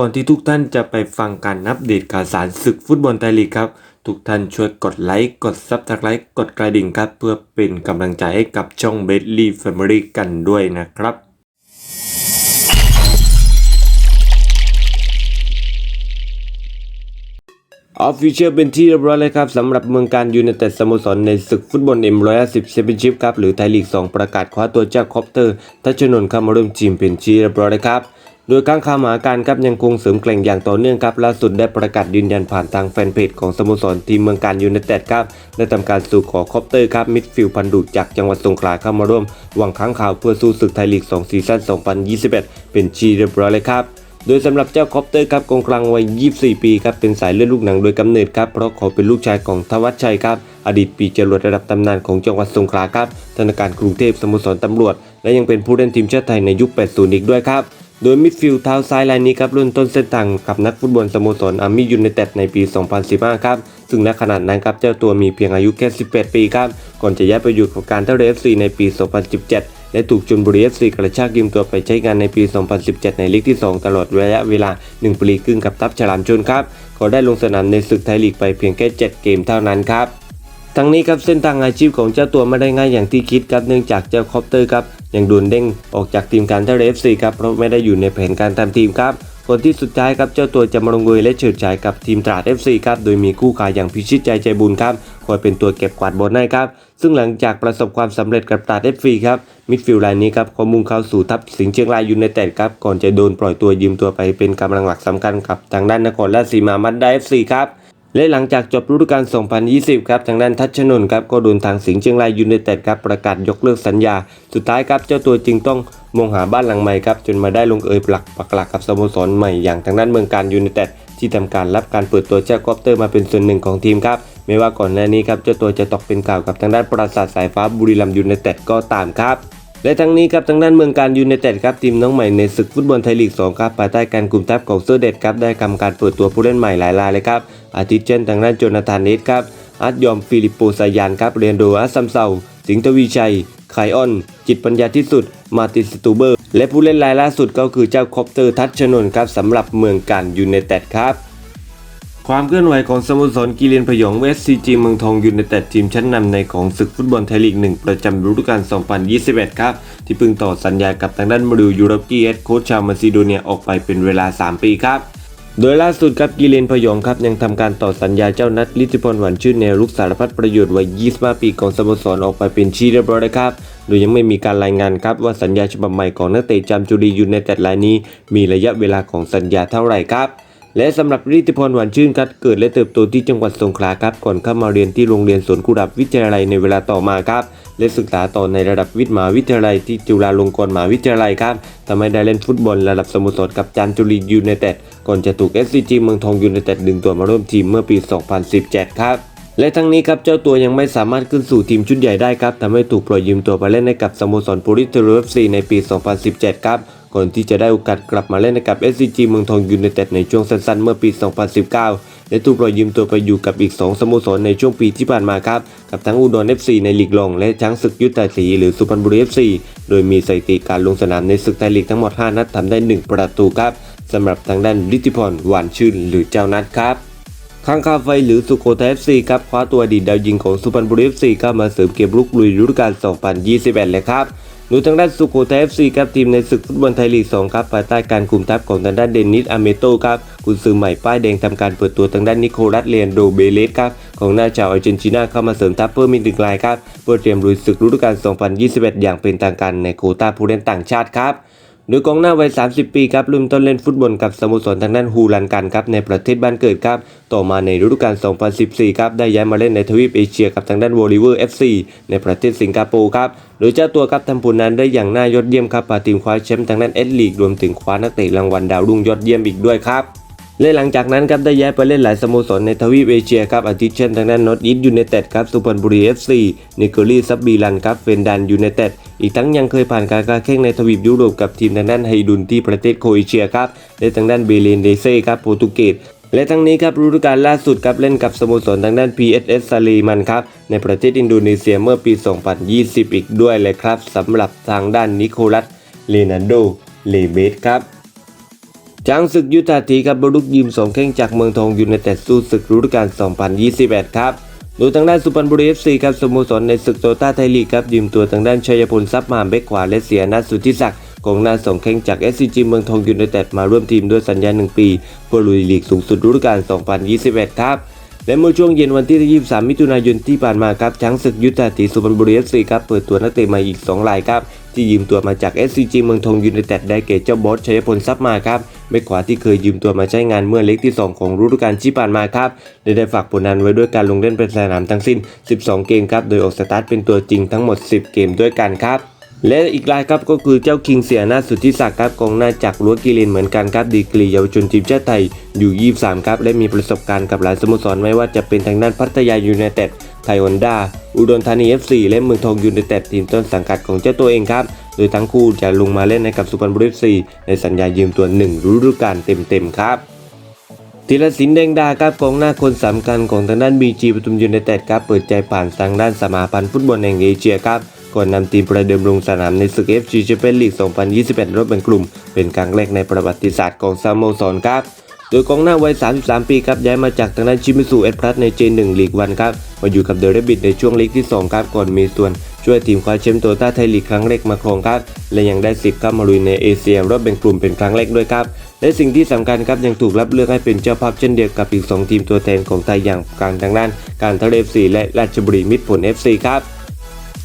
ก่อนที่ทุกท่านจะไปฟังการอัปเดตข่าวสารศึกฟุตบอลไทยลีกครับ ทุกท่านช่วยกดไลค์ กดซับสไครต์กดกระดิ่งครับ เพื่อเป็นกำลังใจให้กับช่องเบสลี่แฟมิลี่กันด้วยนะครับออฟฟิเชียลเป็นที่เรียบร้อยเลยครับสำหรับเมืองการยูไนเต็ดสโมสรในศึกฟุตบอลเอ็มร้อยสิบแชมเปี้ยนชิพครับหรือไทยลีก 2 ประกาศคว้าตัวเจ้าคอปเตอร์ทัชนนท์เข้ามาร่วมทีมเป็นที่เรียบร้อยเลยครับ โดยข้างข่าวหมาการครับยังคงเสริมแกล่งอย่างต่อเนื่องครับล่าสุดได้ประกาศยืนยันผ่านทางแฟนเพจของสโมสรทีมเมืองการยูไนเต็ดครับได้ทำการสู่ขอคอปเตอร์ครับมิดฟิลด์พันดุจากจังหวัดสงขลาเข้ามาร่วมหวังค้างข่าวเพื่อสู้ศึกไทยลีก 2 ซีซั่น 2021 เป็นที่เรียบร้อยเลยครับโดยสำหรับเจ้าคอปเตอร์ครับกองกลางวัย 24 ปีครับเป็นสายเลือดลูกหนังโดยกำเนิดครับเพราะเขาเป็นลูกชายของทวัชชัยครับอดีตปีจรวดระดับตำนานของจังหวัดสงขลาครับธนาคารกรุงเทพสโมสรตำรวจ และยังเป็นผู้เล่นทีมชาติไทยในยุค 80 อีกด้วยครับ โดยมิดฟิลด์เท้าซ้ายรายนี้ครับเริ่มต้นเส้นทางกับนักฟุตบอลสโมสรอาร์มี่ยูไนเต็ดในปี 2015 ครับ ซึ่งณขณะนั้นครับเจ้าตัวมีเพียงอายุแค่ 18 ปีครับ ก่อนจะย้ายไปอยู่กับการเทเรือ FC ในปี 2017 และถูกชลบุรี FC กระชากยืมตัวไปใช้งานในปี 2017 ในลีกที่ 2 ตลอดระยะเวลา 1 ปีครึ่งกับทัพฉลามชนครับเขาได้ลงสนามในศึกไทยลีกไปเพียงแค่ 7 เกมเท่านั้นครับ ทั้งนี้ครับเส้นทางอาชีพของเจ้าตัวไม่ได้ง่ายอย่างที่คิดครับเนื่องจากเจ้าคอปเตอร์ครับยังโดนเด้งออกจากทีมการท่าเรือ FC ครับเพราะไม่ได้อยู่ในแผนการทำทีมครับก่อนที่สุดท้ายครับเจ้าตัวจะมาลงเอยและเฉิดฉายกับทีมตราด FC ครับโดยมีคู่ขาอย่างพิชิตใจใจบุญครับคอยเป็นตัวเก็บกวาดบอลให้ครับซึ่งหลังจากประสบความสำเร็จกับตราด FC ครับมิดฟิลด์รายนี้ครับเขามุ่งเข้าสู่ทัพสิงห์เชียงรายยูไนเต็ดครับก่อนจะโดนปล่อยตัวยืมตัวไปเป็นกำลังหลักสำคัญกับทางด้านนครราชสีมามัดได้ FC ครับ และหลังจากจบฤดูกาล 2020 ครับ ทางด้านทัชนนครับ ก็โดนทางสิงห์เชียงรายยูไนเต็ดครับประกาศยกเลิกสัญญา สุดท้ายครับ เจ้าตัวจึงต้องมองหาบ้านหลังใหม่ครับ จนมาได้ลงเอยปลักปักหลักกับสโมสรใหม่อย่างทางด้านเมืองการยูไนเต็ดที่ทำการรับการเปิดตัวเจ้ากอปเตอร์มาเป็นส่วนหนึ่งของทีมครับไม่ว่าก่อนหน้านี้ครับเจ้าตัวจะตกเป็นข่าวกับทางด้านปราสาทสายฟ้าบุรีรัมย์ยูไนเต็ดก็ตามครับ และทั้งนี้ครับทางด้านเมืองการยูไนเต็ดครับทีมน้องใหม่ในศึกฟุตบอลไทยลีก2ครับภายใต้การกลุ่มทัพของเซอร์เดดครับได้ทำการเปิดตัวผู้เล่นใหม่หลายรายเลยครับอาทิเช่นทางด้านโจนาธานเนสครับอาร์ตยอมฟิลิปโปซายานครับเรียนโดอาซัมเซาสิงห์ทวีชัยไคออน จิตปัญญาที่สุด มาติสตูเบอร์ และผู้เล่นรายล่าสุดก็คือเจ้าคอปเตอร์ทัชชนนครับสำหรับเมืองการยูไนเต็ดครับ ความเคลื่อนไหวของสโมสรกีเลนพยองเวสซีจีเมืองทองยูไนเต็ดทีมชั้นนำในของศึกฟุตบอลไทยลีก1ประจำฤดูกาล 2021 ครับ ที่เพิ่งต่อสัญญากับทางด้านมาริวยูโรปีเอสโค้ชชาวมาซิโดเนียออกไปเป็นเวลา 3 ปีครับโดยล่าสุดครับกีเลนพยองครับยังทำการต่อสัญญาเจ้านัดลิทิพรหวานชื่นแนวลุกสารพัดประโยชน์วัย 25 ปีของสโมสรออกไปเป็นที่เรียบร้อยครับ โดยยังไม่มีการรายงานครับว่าสัญญาฉบับใหม่ของนักเตะจามจุรียูไนเต็ดรายนี้ มีระยะเวลาของสัญญาเท่าไหร่ครับ และสำหรับริทธิพรหวานชื่นครับเกิดและเติบโตที่จังหวัดสงขลาครับก่อนเข้ามาเรียนที่โรงเรียนสวนกุหลาบวิทยาลัยในเวลาต่อมาครับและศึกษาต่อในระดับวิทย์มหาวิทยาลัยที่จุฬาลงกรณ์มหาวิทยาลัยครับทำให้ได้เล่นฟุตบอลระดับสโมสรกับจานจุรียูไนเต็ดก่อนจะถูก SCG เมืองทองยูไนเต็ดดึงตัวมาร่วมทีมเมื่อปี 2017 ครับและทั้งนี้ครับเจ้าตัวยังไม่สามารถขึ้นสู่ทีมชุดใหญ่ได้ครับทำให้ถูกปล่อยยืมตัวไปเล่นให้กับสโมสรโปริเทโรเอฟซีในปี 2017 ครับ ก่อนที่จะได้โอกาสกลับมาเล่นกับ SCG เมืองทองยูไนเต็ดในช่วงสั้นๆ เมื่อปี 2019 และถูกปล่อยยืมตัวไปอยู่กับอีก 2 สโมสรในช่วงปีที่ผ่านมาครับ กับทั้งอุดร FC ในลีกรอง และช้างศึกยุทธศรีหรือสุพรรณบุรี FC โดยมีสถิติการลงสนามในศึกไทยลีกทั้งหมด 5 นัดทำได้ 1 ประตูครับสำหรับทางด้านลิทธิพรหวานชื่นหรือเจ้านัดครับข้างคาไฟหรือสุโขทัย FC ครับคว้าตัวอดีตดาวยิงของสุพรรณบุรี FC เข้ามาเสริมเกมรุกลุยฤดูกาล 2021 เลยครับ โดยทางด้านสุโขทัย FC ครับทีมในศึกฟุตบอลไทยลีก 2 ครับภายใต้การคุมทัพของทางด้านเดนิสอเมโตครับกุนซือใหม่ป้ายแดงทำการเปิดตัวทางด้านนิโคลัสเลียนโดเบเลสครับของหน้าชาวอาร์เจนตินาเข้ามาเสริมทัพเพิ่มอีกหนึ่งรายครับเพื่อเตรียมลุยศึกฤดูกาล 2021 อย่างเป็นทางการในโคต้าผู้เล่นต่างชาติครับ โดยกองหน้าวัย 30 ปีครับเริ่มต้นเล่นฟุตบอลกับสโมสรทางด้านฮูลันกันครับในประเทศบ้านเกิดครับต่อมาในฤดูกาล 2014 ครับได้ย้ายมาเล่นในทวีปเอเชียกับทางด้านวอลิเวอร์ FC ในประเทศสิงคโปร์ครับโดยเจ้าตัวครับทำผลงานได้อย่างน่ายอดเยี่ยมครับพาทีมคว้าแชมป์ทางด้านเอสลีกรวมถึงคว้านักเตะรางวัลดาวรุ่งยอดเยี่ยมอีกด้วยครับ และหลังจากนั้นครับได้ย้ายไปเล่นหลายสโมสรในทวีปเอเชียครับอาทิเช่นทางด้านนอตอีสยูไนเต็ดครับสุพรรณบุรีเอฟซีนิโคลีซับบีลันครับเฟนดันยูไนเต็ดอีกทั้งยังเคยผ่านการค้าแข่งในทวีปยุโรปกับทีมทางด้านไฮดุนที่ประเทศโครเอเชียครับและทางด้านเบเลนเดเซ่ครับโปรตุเกสและทั้งนี้ครับฤดูกาลล่าสุดครับเล่นกับสโมสรทางด้าน PSS ซาลีมันครับในประเทศอินโดนีเซียเมื่อปี 2020 อีกด้วยเลยครับสำหรับทางด้านนิโคลัสเลนาโดเลเบสครับ ช้างศึกยุทธาธีครับบรุกยิมสองแข้งจากเมืองทองยูไนเต็ดสู้ศึกฤดูกาล 2021 ครับโดยทางด้านสุพรรณบุรีเอฟซีครับสโมสรในศึกโตต้าไทยลีกครับยืมตัวทางด้านชัยพลทรัพย์มาเบกขวาและเสียนัทสุทธิศักดิ์กองหน้าสองแข้งจาก SCG เมืองทองยูไนเต็ดมาร่วมทีมด้วยสัญญา1ปีเพื่อลุยลีกสูงสุดฤดูกาล 2021 ครับและเมื่อช่วงเย็นวันที่ 23 มิถุนายนที่ผ่านมาครับช้างศึกยุทธาธีสุพรรณบุรีเอฟซีครับเปิดตัวนักเตะใหม่อีก 2 รายครับที่ยืมตัวมาจาก SCG เมืองทองยูไนเต็ดได้แก่เจ้าบอสชัยพลทรัพย์มาครับ เบกขวาที่เคยยืมตัวมาใช้งานเมื่อเล็กที่ 2 ของฤดูกาลที่ผ่านมาครับได้ได้ฝากผลงานไว้ด้วยการลงเล่นเป็นสนามทั้งสิ้น 12 เกมครับ โดยออกสตาร์ทเป็นตัวจริงทั้งหมด 10 เกมด้วยกันครับและอีกรายครับก็คือเจ้าคิงเสียหน้าสุดทธิศักครับกองหน้าจากลัวกิเลนเหมือนกันครับดีกรีเยาวชนทีมชาติไทยอยู่ 23 ครับและมีประสบการณ์กับหลายสโมสรไม่ว่าจะเป็นทางด้านพัทยายูไนเต็ดไทยฮอนด้าอุดรธานี FC และเมืองทองยูไนเต็ดทีมต้นสังกัดของเจ้าตัวเองครับ โดยทั้งคู่จะลงมาเล่นในกับสุพรรณบุรี FC ในสัญญายืมตัว1ฤดูกาลเต็มๆครับธีรศิลป์แดงดาครับกองหน้าคนสำคัญของทางด้านบีจีปทุมยูไนเต็ดครับเปิดใจผ่านทางด้านสมาพันธ์ฟุตบอลแห่งเอเชียครับก่อนนำทีมประเดิมลงสนามในศึก FG Champions League 2021รอบแบ่งกลุ่ม เป็นครั้งแรกในประวัติศาสตร์ของสโมสรครับ โดยกองหน้าวัย 33 ปีครับย้ายมาจากทางด้านชิมิสุเอสพลัสในเจหนึ่งลีกวันครับ มาอยู่กับเดอะเรบิดในช่วงลีกที่ 2 ครับก่อนมีส่วน ช่วยทีมคว้าแชมป์โตต้าไทยลีกครั้งแรกมาครองครับ และยังได้สิทธิ์เข้ามาลุยในเอเชียรอบแบ่งกลุ่มเป็นครั้งแรกด้วยครับ และสิ่งที่สำคัญครับยังถูกรับเลือกให้เป็นเจ้าภาพเช่นเดียวกับอีก 2 ทีมตัวแทนของไทยอย่างการทางด้าน การทะเลฟซีและราชบุรีมิตรผล FC ครับ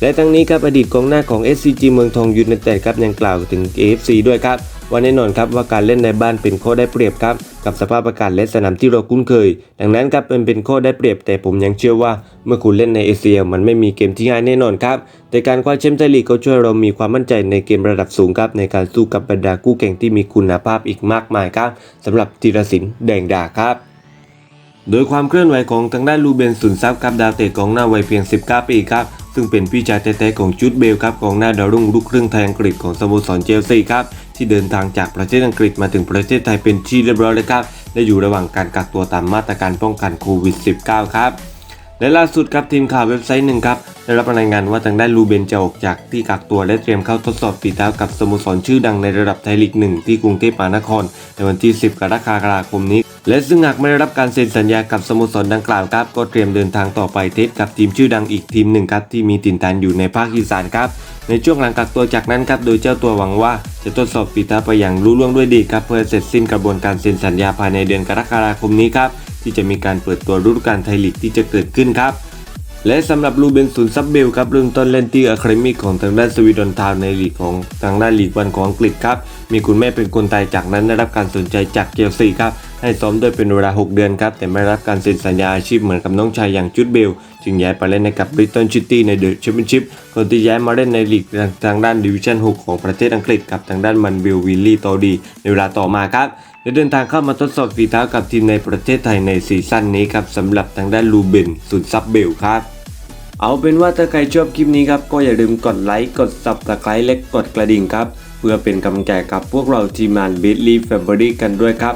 และทั้งนี้ครับอดีตกองหน้าของ SCG เมืองทองยูเนเต็ดครับยังกล่าวถึง AFC ด้วยครับ ว่าแน่นอนครับว่าการเล่นในบ้านเป็นข้อได้เปรียบครับกับสภาพอากาศและสนามที่เราคุ้นเคย ดังนั้นครับเป็นเป็นข้อได้เปรียบ แต่ผมยังเชื่อว่าเมื่อคุณเล่นในเอเชียมันไม่มีเกมที่ง่ายแน่นอนครับแต่การคว้าแชมป์ไทยลีกก็ช่วยเรามีความมั่นใจในเกมระดับสูงครับในการสู้กับบรรดาคู่แข่งที่มีคุณภาพอีกมากมายครับสำหรับธีรศิลป์แดงดาครับโดยความเคลื่อนไหวของทางด้านลูเบนสุนทรัพย์ครับดาวเตะกองหน้าวัยเพียง 19 ปีครับซึ่งเป็นพี่ชายแท้ๆของจูดเบลครับกองหน้าดาวรุ่งลูกครึ่งไทยอังกฤษของสโมสรเชลซีครับ ที่เดินทางจากประเทศอังกฤษมาถึงประเทศไทยเป็นที่เรียบร้อยแล้วครับและอยู่ระหว่างการกักตัวตามมาตรการป้องกันโควิด -19 ครับและล่าสุดครับทีมข่าวเว็บไซต์หนึ่งครับได้รับรายงานว่าทางด้านลูเบนจะออกจากที่กักตัวและเตรียมเข้าทดสอบฝีเท้ากับสโมสรชื่อดังในระดับไทยลีกหนึ่งที่กรุงเทพมหานคร ในวันที่ 10 กรกฎาคมนี้ และซึ่งหากไม่ได้รับการเซ็นสัญญากับสโมสรดังกล่าวครับ ก็เตรียมเดินทางต่อไปเทสกับทีมชื่อดังอีกทีมหนึ่งครับที่มีถิ่นฐานอยู่ในภาคอีสานครับ ในช่วงหลังกักตัวจากนั้นครับโดยเจ้าตัวหวังว่า จะทดสอบฝีเท้าไปอย่างรู้ล่วงด้วยดีครับเพื่อเสร็จสิ้นกระบวนการเซ็นสัญญาภายในเดือนกรกฎาคมนี้ครับที่จะมีการเปิดตัวฤดูกาลไทยลีกที่จะเกิดขึ้นครับและสำหรับลูเบนศูนย์ซับเบลครับเริ่มต้นเล่นที่อะคาเดมี่ของทางด้านสวีดอนทาวน์ในลีกของทางด้านลีกวันของอังกฤษครับมีคุณแม่เป็นคนไทยจากนั้นได้รับการสนใจจากเชลซีครับ ให้ซ้อมด้วยเป็นเวลา 6 เดือนครับ แต่ไม่รับการเซ็นสัญญาอาชีพเหมือนกับน้องชายอย่างจุดเบล จึงย้ายไปเล่นในกับบริตันชิตี้ในเดอะแชมเปี้ยนชิพก่อนที่ย้ายมาเล่นในลีกทางด้านดิวิชั่น 6 ของประเทศอังกฤษกับทางด้านมันวิลวิลลี่ตอดีในเวลาต่อมาครับและเดินทางเข้ามาทดสอบฝีเท้ากับทีมในประเทศไทยในซีซั่นนี้ครับสำหรับทางด้านลูเบนศูนซับเบลครับเอาเป็นว่าถ้าใครชอบคลิปนี้ครับก็อย่าลืมกดไลค์กด subscribe และกดกระดิ่งครับ เพื่อเป็นกำลังใจกับพวกเราทีมงาน b i t l y Family กันด้วยครับ